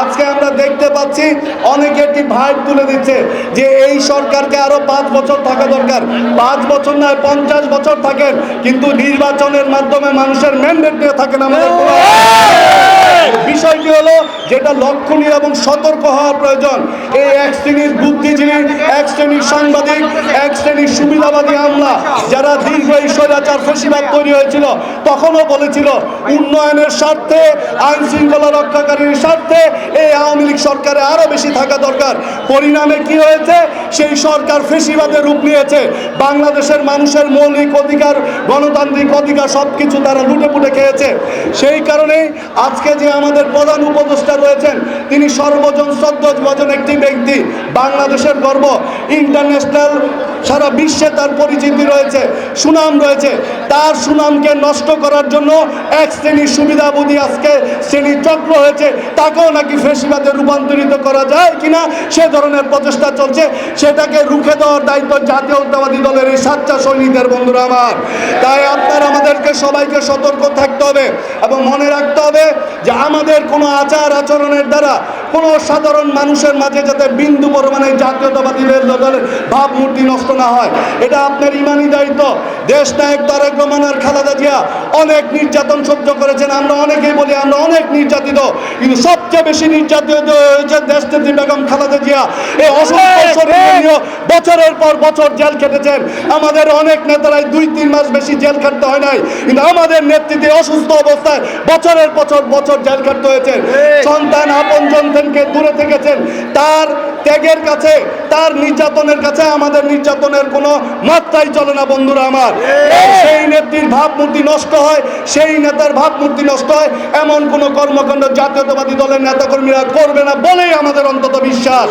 আজকে আমরা দেখতে পাচ্ছি অনেকে একটি ভাইব তুলে দিচ্ছে যে এই সরকারকে আরও পাঁচ বছর থাকা দরকার। পাঁচ বছর নয় পঞ্চাশ বছর থাকেন কিন্তু নির্বাচনের মাধ্যমে মানুষের ম্যান্ডেট নিয়ে থাকেন আমাদের বিষয়টি হলো? যেটা লক্ষণীয় এবং সতর্ক হওয়া প্রয়োজন। এই এক শ্রেণির বুদ্ধিজীবী এক শ্রেণির সাংবাদিক সুবিধাবাদী আমলা যারা দীর্ঘ এই স্বৈরাচার ফেসিবাদ তৈরি হয়েছিল, তখনও বলেছিল উন্নয়নের স্বার্থে আইন শৃঙ্খলা রক্ষাকারীর স্বার্থে এই আওয়ামী লীগ সরকারে আরও বেশি থাকা দরকার। পরিণামে কি হয়েছে? সেই সরকার ফেসিবাদে রূপ নিয়েছে। বাংলাদেশের মানুষের মৌলিক অধিকার, গণতান্ত্রিক অধিকার সব কিছু তারা লুটে পুটে খেয়েছে। সেই কারণেই আজকে যে আমাদের প্রধান উপদেষ্টা রয়েছেন, তিনি সর্বজন শ্রদ্ধজন একটি ব্যক্তি, বাংলাদেশের গর্ব। ইন্টারন্যাশনাল সারা বিশ্বে তার পরিচিতি রয়েছে, সুনাম রয়েছে। তার সুনামকে নষ্ট করার জন্য এক শ্রেণির সুবিধাবুদ্ধি আজকে শ্রেণির চক্র হয়েছে। তাকেও নাকি ফেসিবাদে রূপান্তরিত করা যায় কিনা সে ধরনের প্রচেষ্টা চলছে। সেটাকে রুখে দেওয়ার দায়িত্ব জাতীয়তাবাদী দলের এই সাচ্চা সৈনিকদের, বন্ধুরা আমার। তাই আপনার আমাদেরকে সবাইকে সতর্ক থাকতে হবে এবং মনে রাখতে হবে যে আমাদের কোনো আচার আচরণের দ্বারা কোনো সাধারণ মানুষের মাঝে যাতে বিন্দু পরিমাণে জাতীয়তাবাদী দলের ভাবমূর্তি নষ্ট না হয়। এটা আপনার ইমানি দায়িত্ব। দেশ নায়ক তারেক রহমান আর খালেদা জিয়া অনেক নির্যাতন সহ্য করেছেন। আমরা অনেকেই বলি আমরা অনেক নির্যাতিত কিন্তু সবচেয়ে বেশি নির্যাতিত হয়েছে দেশ নেত্রী বেগম খালেদা জিয়া। এই অসংখ্য বছরের পর বছর জেল খেটেছেন। আমাদের অনেক নেতারাই দুই তিন মাস বেশি জেল খাটতে হয় নাই কিন্তু আমাদের নেতৃত্বে অসুস্থ অবস্থায় বছরের বছর বছর জেল খাটতে হয়েছে। সন্তান আপনজন থেকে দূরে থেকেছেন। তার ত্যাগের কাছে তার নির্যাতনের কাছে আমাদের নির্যাতনের কোনো মাত্রাই চলে না বন্ধুরা আমার। সেই নেত্রীর ভাবমূর্তি নষ্ট হয় সেই নেতার ভাবমূর্তি নষ্ট হয়। এমন কোনো কর্মকাণ্ড জাতীয়তাবাদী দলের নেতাকর্মীরা করবে না বলেই আমাদের অন্তত বিশ্বাস।